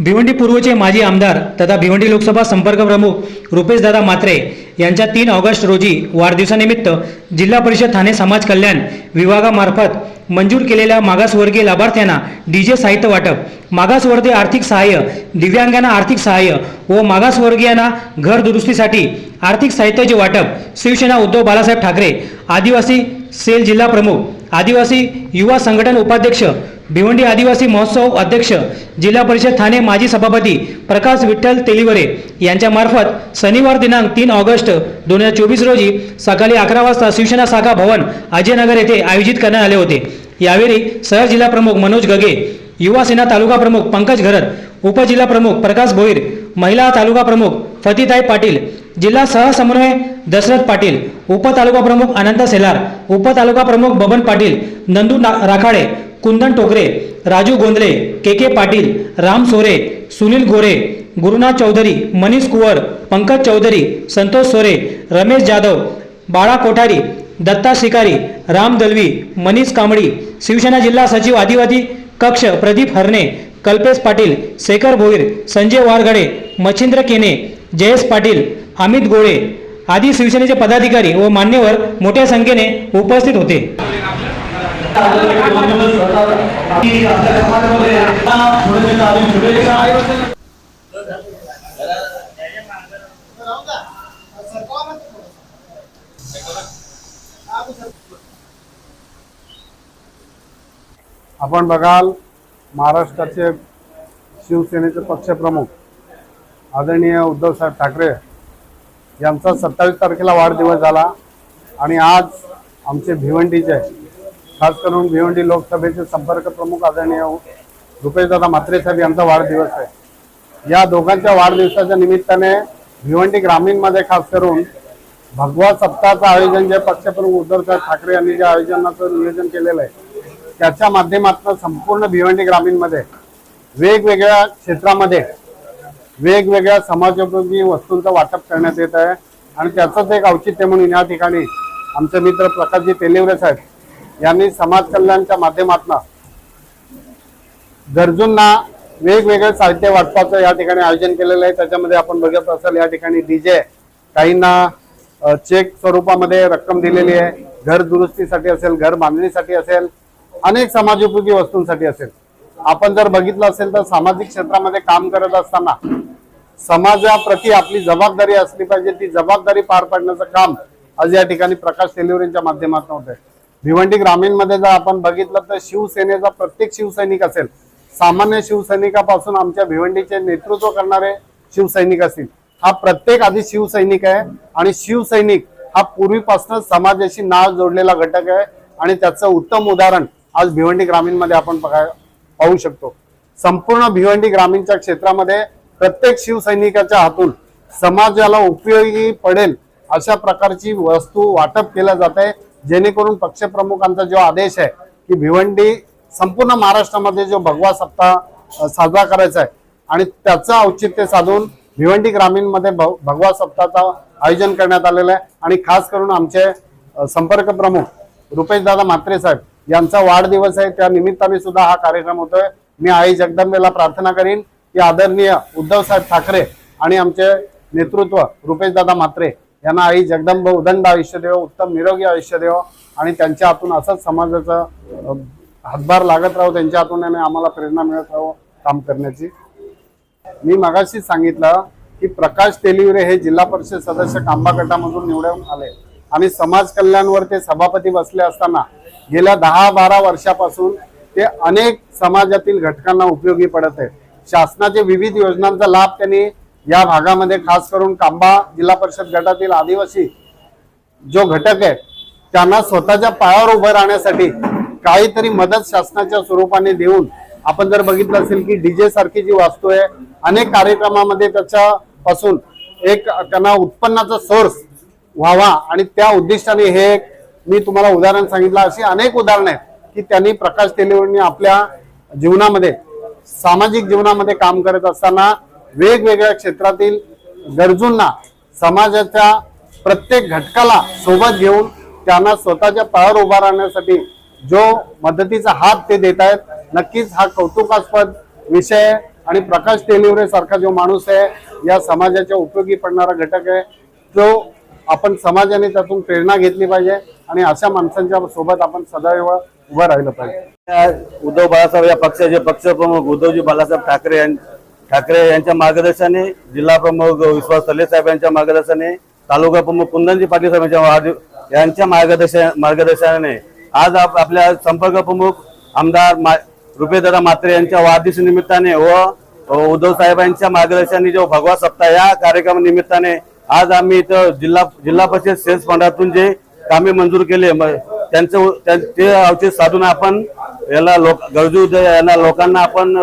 भिवंडी पूर्वचे माजी आमदार तथा भिवंडी लोकसभा संपर्क प्रमुख रुपेशदादा मात्रे यांच्या तीन ऑगस्ट रोजी वाढदिवसानिमित्त जिल्हा परिषद ठाणे समाज कल्याण विभागामार्फत मंजूर केलेल्या मागासवर्गीय लाभार्थ्यांना डीजे साहित्य वाटप मागासवर्गीय आर्थिक सहाय्य दिव्यांगांना आर्थिक सहाय्य व मागासवर्गीयांना घर दुरुस्तीसाठी आर्थिक साहित्याचे वाटप शिवसेना उद्धव बाळासाहेब ठाकरे आदिवासी सेल जिल्हा प्रमुख आदिवासी युवा संघटन उपाध्यक्ष भिवंडी आदिवासी महोत्सव अध्यक्ष जिल्हा परिषद ठाणे माजी सभापती प्रकाश विठ्ठल तेलिवरे यांच्या मार्फत शनिवार दिनांक तीन ऑगस्ट दोन हजार चोवीस रोजी सकाळी अकरा वाजता शिवसेना शाखा भवन अजयनगर येथे आयोजित करण्यात आले होते. यावेळी शहर जिल्हा प्रमुख मनोज गगे युवा सेना तालुका प्रमुख पंकज घरत उपजिल्हा प्रमुख प्रकाश भोईर महिला तालुका प्रमुख फतीताई पाटील जिल्हा सहसमन्वय दशरथ पाटील उपतालुका प्रमुख अनंत सेलार उपतालुका प्रमुख बबन पाटील नंदू राखाडे कुंदन टोकरे राजू गोंदले के के पाटील राम सोरे सुनील गोरे गुरुनाथ चौधरी मनीष कुवर पंकज चौधरी संतोष सोरे रमेश जाधव बाळा कोठारी दत्ता शिकारी राम दलवी मनीष कांबळी शिवसेना जिल्हा सचिव आदिवादी कक्ष प्रदीप हरणे कल्पेश पाटील शेखर भोईर संजय वारगडे मच्छिंद्र केने जयेश पाटील अमित गोळे आदी शिवसेनेचे पदाधिकारी व मान्यवर मोठ्या संख्येने उपस्थित होते. आपण बघाल महाराष्ट्राचे शिवसेनेचे पक्षप्रमुख आदरणीय उद्धवसाहेब ठाकरे यांचा सत्तावीस तारखेला वाढदिवस झाला आणि आज आमचे भिवंडीचे खास करून भिवंडी लोकसभेचे संपर्क प्रमुख आदरणीय रुपेशदादा म्हात्रे साहेब यांचा वाढदिवस आहे. या दोघांच्या वाढदिवसाच्या निमित्ताने भिवंडी ग्रामीणमध्ये खास करून भगवा सप्ताहाचं आयोजन जे पक्षप्रमुख उद्धवसाहेब ठाकरे यांनी ज्या आयोजनाचं नियोजन केलेलं आहे त्याच्या माध्यमातून संपूर्ण भिवंडी ग्रामीणमध्ये वेगवेगळ्या क्षेत्रामध्ये वेगवेगळ्या समाजोपयोगी वस्तूंचं वाटप करण्यात येत आहे. आणि त्याचंच एक औचित्य म्हणून या ठिकाणी आमचे मित्र प्रकाशजी तेलिवरे साहेब यांनी समाज कल्याणच्या माध्यमातून गरजूंना वेगवेगळे साहित्य वाटपाचं या ठिकाणी आयोजन केलेलं आहे. त्याच्यामध्ये आपण बघत असाल या ठिकाणी डीजे काहींना चेक स्वरूपामध्ये रक्कम दिलेली आहे. घर दुरुस्तीसाठी असेल घर बांधणीसाठी असेल अनेक समाजोपयोगी वस्तूंसाठी असेल. आपण जर बघितलं असेल तर सामाजिक क्षेत्रामध्ये काम करत असताना समाजाप्रती आपली जबाबदारी असली पाहिजे. ती जबाबदारी पार पाडण्याचं काम आज या ठिकाणी प्रकाश तेलिवरेंच्या माध्यमातून होत आहे भिवंडी ग्रामीणमध्ये जर आपण बघितलं तर शिवसेनेचा प्रत्येक शिवसैनिक असेल सामान्य शिवसैनिकापासून आमच्या भिवंडीचे नेतृत्व करणारे शिवसैनिक असतील. हा प्रत्येक आधी शिवसैनिक आहे आणि शिवसैनिक हा पूर्वीपासून समाजाशी नाळ जोडलेला घटक आहे आणि त्याचं उत्तम उदाहरण आज भिवंडी ग्रामीणमध्ये आपण बघाय पाहू शकतो. संपूर्ण भिवंडी ग्रामीणच्या क्षेत्रामध्ये प्रत्येक शिवसैनिकाच्या हातून समाजाला उपयोगी पडेल अशा प्रकारची वस्तू वाटप केल्या जात आहे. जेणेकरून पक्षप्रमुखांचा जो आदेश आहे की भिवंडी संपूर्ण महाराष्ट्रामध्ये जो भगवा सप्ताह साजरा करायचा आहे आणि त्याचं औचित्य साधून भिवंडी ग्रामीणमध्ये भ- भगवा सप्ताहाचं आयोजन करण्यात आलेलं आहे. आणि खास करून आमचे संपर्क प्रमुख रुपेशदादा म्हात्रे साहेब यांचा वाढदिवस आहे. त्या निमित्ताने सुद्धा हा कार्यक्रम होतोय. मी आई जगदंबेला प्रार्थना करीन. की आदरणीय उद्धव साहेब ठाकरे आणि आमचे नेतृत्व रुपेशदादा म्हात्रे यांना आई जगदंब उदंड आयुष्य देव उत्तम निरोगी आयुष्य देव आणि त्यांच्या हातून असंच समाजाचा हातभार लागत राहो त्यांच्या हातून आणि आम्हाला प्रेरणा मिळत राहो काम करण्याची. मी मगाशी सांगितलं की प्रकाश तेलिवरे हे जिल्हा परिषद सदस्य कांबा गटामधून निवडून आले. आणि समाज कल्याणवर ते सभापती बसले असताना गेल्या दहा बारा वर्षापासून ते अनेक समाजातील घटकांना उपयोगी पडत आहेत. शासनाचे विविध योजनांचा लाभ त्यांनी या भागामध्ये खास करून कांबा जिल्हा परिषद गटातील आदिवासी जो घटक आहे त्यांना स्वतःच्या पायावर उभं राहण्यासाठी काहीतरी मदत शासनाच्या स्वरूपाने देऊन आपण जर बघितलं असेल की डीजे सारखी जी वास्तू आहे अनेक कार्यक्रमामध्ये त्याच्यापासून एक त्यांना उत्पन्नाचा सोर्स व्हावा आणि त्या उद्दिष्टाने हे मी तुम्हाला उदाहरण सांगितलं. अशी अनेक उदाहरणं आहेत की त्यांनी प्रकाश तेलेवणी आपल्या जीवनामध्ये सामाजिक जीवनामध्ये काम करत असताना वेगवेगळ्या क्षेत्रातील गरजूंना समाजाच्या प्रत्येक घटकाला सोबत घेऊन त्यांना स्वतःच्या पायावर उभा राहण्यासाठी जो मदतीचा हात ते देत आहेत नक्कीच हा कौतुकास्पद विषय आहे आणि प्रकाश तेलिवरे सारखा जो माणूस आहे या समाजाच्या उपयोगी पडणारा घटक आहे तो आपण समाजाने त्यातून प्रेरणा घेतली पाहिजे आणि अशा माणसांच्या सोबत आपण सदैव उभं राहिलं पाहिजे. उद्धव बाळासाहेब या पक्षाचे पक्षप्रमुख उद्धवजी बाळासाहेब ठाकरे यांनी ठाकरे यांच्या मार्गदर्शनाने जिल्हा प्रमुख विश्वास तले साहेब यांच्या मार्गदर्शनाने तालुका प्रमुख कुंदनजी पाटील साहेब यांच्या यांच्या मार्गदर्शन मार्गदर्शनाने आज आप- आपल्या संपर्क प्रमुख आमदार मा- रुपेदादा म्हात्रे यांच्या वाढदिवस निमित्ताने व उद्धव साहेबांच्या मार्गदर्शनाने जो भगवा सप्ताह या कार्यक्रम निमित्ताने आज आम्ही इथं जिल्हा जिल्हा परिषद सेल्स फंडातून जे कामे मंजूर केले म- त्यांचं ते औचित साधून आपण याला लोक गरजू यांना लोकांना आपण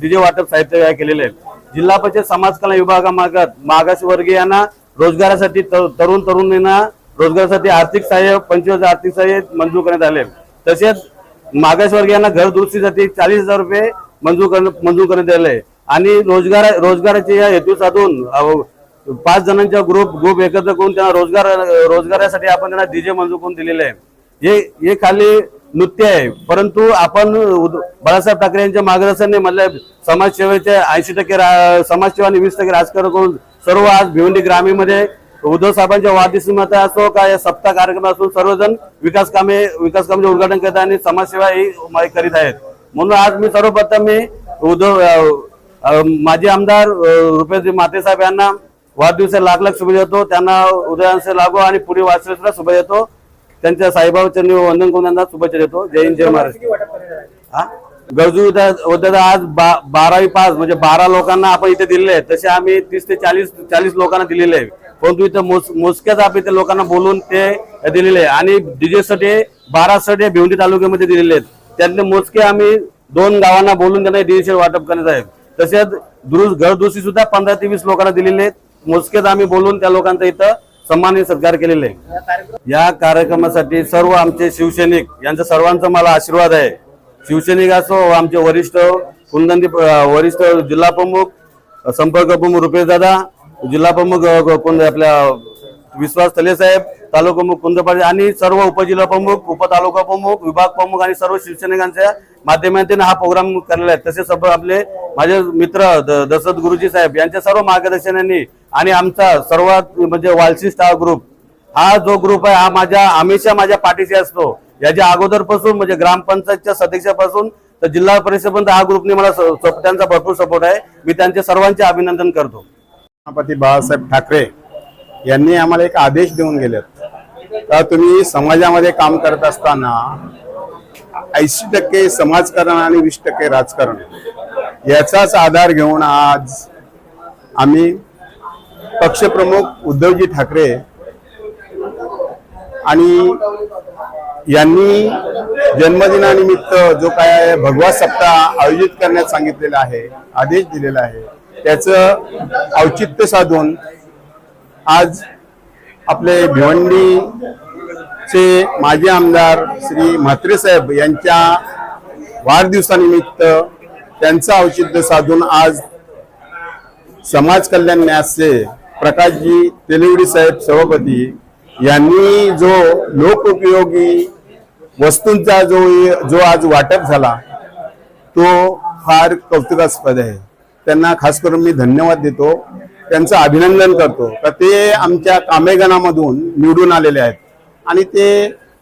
डीजे वाटप साहित्य केलेले आहे जिल्हा परिषद समाज कल्याण विभागामार्फत मागासवर्गीयांना रोजगारासाठी तरुण तरुणींना रोजगारासाठी आर्थिक सहाय्य पंचवीस आर्थिक सहाय्य मंजूर करण्यात आले तसेच मागासवर्गीयांना घर दुरुस्तीसाठी चाळीस हजार रुपये मंजूर कर मंजूर करण्यात आले आणि रोजगार रोजगाराचे या हेतू साधून पाच जणांच्या ग्रुप ग्रुप एकत्र करून त्यांना रोजगार रोजगारासाठी आपण त्यांना डीजे मंजूर करून दिलेले आहे हे हे खाली नृत्य आहे. परंतु आपण उद- बाळासाहेब ठाकरे यांच्या मार्गदर्शनाने म्हणलं समाजसेवेचे ऐंशी टक्के रा- समाजसेवा आणि वीस टक्के राजकारण करून सर्व आज भिवंडी ग्रामीणमध्ये उद्धव साहेबांच्या वाढदिवस असो का या सप्ताह कार्यक्रम असो सर्वजण विकास कामे विकास कामाचे उद्घाटन करत आणि समाजसेवा ही करीत आहेत. म्हणून आज मी सर्वप्रथम मी उद्धव माजी आमदार रुपेशजी माते साहेब यांना वाढदिवसा लाख लाख शुभेच्छा देतो. त्यांना उदयांश लागो आणि पुढे वाचण्याला शुभेच्छा देतो. त्यांच्या चरणी वंदन करून त्यांना शुभेच्छा देतो. जय हिंद जय महाराष्ट्र. हा? गरजू उद्या- आज बा- बारावी पास म्हणजे बारा लोकांना आपण इथे दिलेले आहेत. तसे आम्ही तीस ते चाळीस चाळीस लोकांना दिलेले आहे परंतु इथं मोज- मोजक्याच आपण इथे लोकांना बोलून ते दिलेले आहे आणि डीजे साठी बारा साठी भिवंडी तालुक्यामध्ये दिलेले आहेत. त्यातले मोजके आम्ही दोन गावांना बोलून त्यांना डीजे वाटप करण्यात आहे तसेच दुरुस्त घर दुरुस्ती सुद्धा पंधरा ते वीस लोकांना दिलेले आहेत. मोजकेच आम्ही बोलून त्या लोकांचा इथं सन्मान सत्कार केलेले. आहे या कार्यक्रमासाठी सर्व आमचे शिवसैनिक यांचा सर्वांचा मला आशीर्वाद आहे. शिवसैनिक असो आमचे वरिष्ठ कुंदनदी वरिष्ठ जिल्हा प्रमुख संपर्क प्रमुख रुपेश दादा जिल्हा प्रमुख आपल्या विश्वास तले साहेब तालुका प्रमुख कुंदपाडी आणि सर्व उपजिल्हा प्रमुख उपतालुका प्रमुख विभाग प्रमुख आणि सर्व शिवसैनिकांच्या माध्यमातून हा प्रोग्राम करलेला आहे. तसेच सर्व आपले माझे मित्र द- दशरथ गुरुजी साहेब यांच्या सर्व मार्गदर्शनाने आणि आमचा सर्वात म्हणजे वालसी स्टार ग्रुप हा जो ग्रुप आहे हा माझ्या हमेशा माझ्या पाठीशी असतो. याच्या अगोदरपासून म्हणजे ग्रामपंचायतच्या सदस्यापासून तर जिल्हा परिषदपर्यंत हा ग्रुपने मला त्यांचा भरपूर सपोर्ट आहे. मी त्यांचे सर्वांचे अभिनंदन करतो. सभापती बाळासाहेब ठाकरे यांनी आम्हाला एक आदेश देऊन गेलेत. का तुम्ही समाजामध्ये काम करत असताना ऐंशी टक्के समाजकारण आणि वीस टक्के राजकारण याचाच आधार घेऊन आज आम्ही पक्षप्रमुख उद्धवजी ठाकरे आणि यांनी जन्मदिनानिमित्त जो काय भगवा सप्ताह आयोजित करण्यात सांगितलेला आहे आदेश दिलेला आहे त्याचं औचित्य साधून आज आपले भिवंडीचे माजी आमदार श्री म्हात्रे साहेब यांच्या वाढदिवसानिमित्त त्यांचं औचित्य साधून आज समाज कल्याण न्यासचे प्रकाशजी तेलवडी साहेब सभापती यांनी जो लोकउपयोगी वस्तूंचा जो जो आज वाटप झाला तो फार कौतुकास्पद आहे. त्यांना खास करून मी धन्यवाद देतो. त्यांचं अभिनंदन करतो. का ते आमच्या कामेगणामधून निवडून आलेले आहेत. आणि ते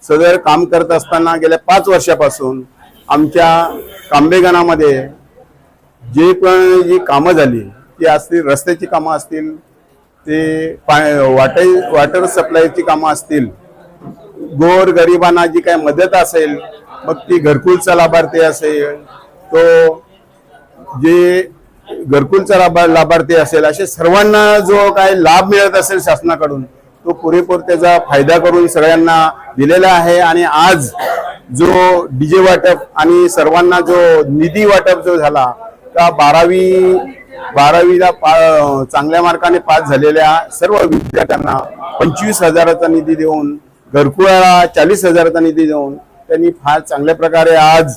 सदर काम करत असताना गेल्या पाच वर्षापासून आमच्या कांबेगणामध्ये जे पण जी कामं झाली ती असतील रस्त्याची कामं असतील ते पा वाटर वॉटर सप्लायची कामं असतील गोर गरिबांना जी काय मदत असेल मग ती घरकुलचा लाभार्थी असेल तो जे घरकुलचा लाभार लाभार्थी असेल असे सर्वांना जो काय लाभ मिळत असेल शासनाकडून तो पुरेपूर त्याचा फायदा करून सगळ्यांना दिलेला आहे. आणि आज जो डीजे वाटप आणि सर्वांना जो निधी वाटप जो झाला त्या बारावी बारावीला पा चांगल्या मार्काने पास झालेल्या सर्व विद्यार्थ्यांना पंचवीस हजाराचा निधी देऊन घरकुळाला चाळीस हजाराचा निधी देऊन त्यांनी फार चांगल्या प्रकारे आज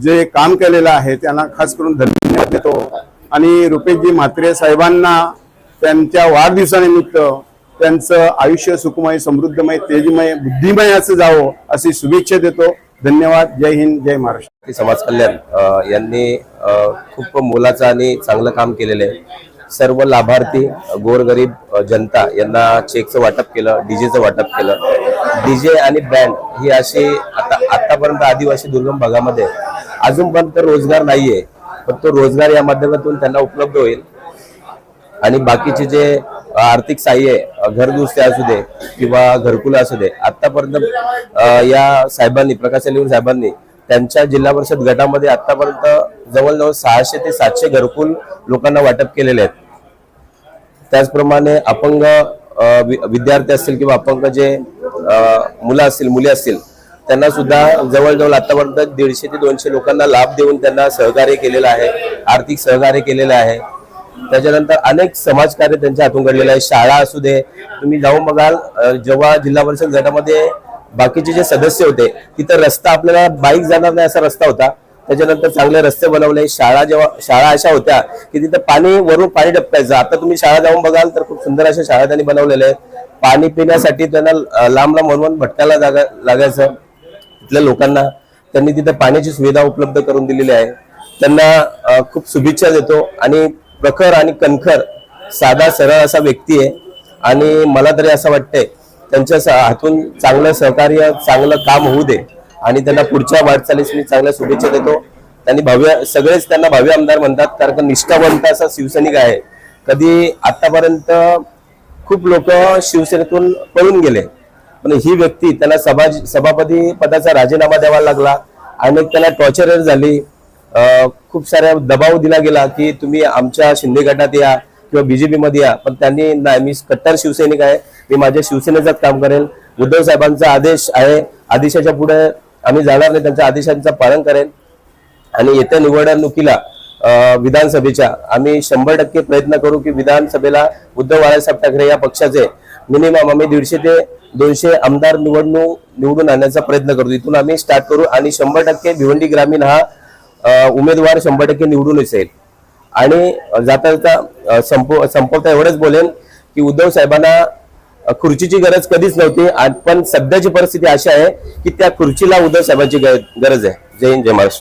जे काम केलेलं आहे त्यांना खास करून धन्यवाद देतो. आणि रुपेशजी म्हात्रे साहेबांना त्यांच्या वाढदिवसानिमित्त त्यांचं आयुष्य सुखमय समृद्धमय तेजमय बुद्धिमय असं जावं अशी शुभेच्छा देतो. धन्यवाद. जय हिंद जय महाराष्ट्र. समाज कल्याण यांनी खूप मोलाचं आणि चांगलं काम केलेलं आहे. सर्व लाभार्थी गोरगरीब जनता यांना चेकचं वाटप केलं डीजेचं वाटप केलं. डीजे आणि बँड ही अशी आता आतापर्यंत आदिवासी दुर्गम भागामध्ये अजूनपर्यंत रोजगार नाहीये. पण तो रोजगार या माध्यमातून त्यांना उपलब्ध होईल. आणि बाकीचे जे आर्थिक साह्य आहे, असू दे किंवा घरकुल असू दे आतापर्यंत या साहेबांनी प्रकाश अलिवर साहेबांनी त्यांच्या जिल्हा परिषद गटामध्ये आतापर्यंत जवळजवळ सहाशे ते सातशे घरकुल लोकांना वाटप केलेले आहेत. त्याचप्रमाणे अपंग वि- विद्यार्थी असतील किंवा अपंग जे मुलं असतील मुली असतील त्यांना सुद्धा जवळजवळ आतापर्यंत दीडशे ते दोनशे लोकांना लाभ देऊन त्यांना सहकार्य केलेलं आहे आर्थिक सहकार्य केलेलं आहे. त्याच्यानंतर अनेक समाजकार्य त्यांच्या हातून घडलेलं आहे. शाळा असू दे तुम्ही जाऊन बघाल जेव्हा जिल्हा परिषद गटामध्ये बाकीचे जे सदस्य होते तिथं रस्ता आपल्याला बाईक जाणार नाही असा रस्ता होता. त्याच्यानंतर चांगले रस्ते बनवले. शाळा जेव्हा शाळा अशा होत्या की तिथं पाणी वरून पाणी टपकायचं. आता तुम्ही शाळा जाऊन बघाल तर खूप सुंदर अशा शाळा त्यांनी बनवलेल्या आहेत. पाणी पिण्यासाठी त्यांना लांब लांब वरून भटकायला जागा लागायचं. तिथल्या लोकांना त्यांनी तिथं पाण्याची सुविधा उपलब्ध करून दिलेली आहे. त्यांना खूप शुभेच्छा देतो आणि प्रखर आणि कणखर साधा सरळ असा व्यक्ती आहे. आणि मला तरी असं वाटतंय त्यांच्या हातून चांगलं सहकार्य चांगलं काम होऊ दे आणि त्यांना पुढच्या वाटचालीस मी चांगल्या शुभेच्छा देतो. त्यांनी भव्य सगळेच त्यांना भव्य आमदार म्हणतात कारण का निष्ठावंत असा शिवसैनिक आहे. कधी आतापर्यंत खूप लोक शिवसेनेतून पळून गेले. पण ही व्यक्ती त्याला सभा सभापती पदाचा राजीनामा द्यावा लागला आणि त्याला टॉर्चर झाली. खूप साऱ्या दबाव दिला गेला की तुम्ही आमच्या शिंदे गटात या किंवा बीजेपी मध्ये या. पण त्यांनी नाही मी कट्टर शिवसैनिक आहे. मी माझ्या शिवसेनेचं काम करेल. उद्धव साहेबांचा आदेश आहे. आदेशाच्या पुढे आम्ही जाणार नाही. त्यांच्या आदेशांचं पालन करेल. आणि येत्या निवडणुकीला विधानसभेच्या आम्ही शंभर टक्के प्रयत्न करू की विधानसभेला उद्धव बाळासाहेब ठाकरे या पक्षाचे मिनिमम आम्ही दीडशे ते दोनशे आमदार निवडणूक निवडून आणण्याचा प्रयत्न करू इथून आम्ही स्टार्ट करू आणि शंभर टक्के भिवंडी ग्रामीण हा उमेदवार शंभर टक्के निवडूनच येईल. आणि जाता जाता संपव संपवता एवढंच बोलेन की उद्धव साहेबांना खुर्चीची गरज कधीच नव्हती. पण सध्याची परिस्थिती अशी आहे की त्या खुर्चीला उद्धव साहेबांची गरज आहे. जय हिंद जय महाराष्ट्र.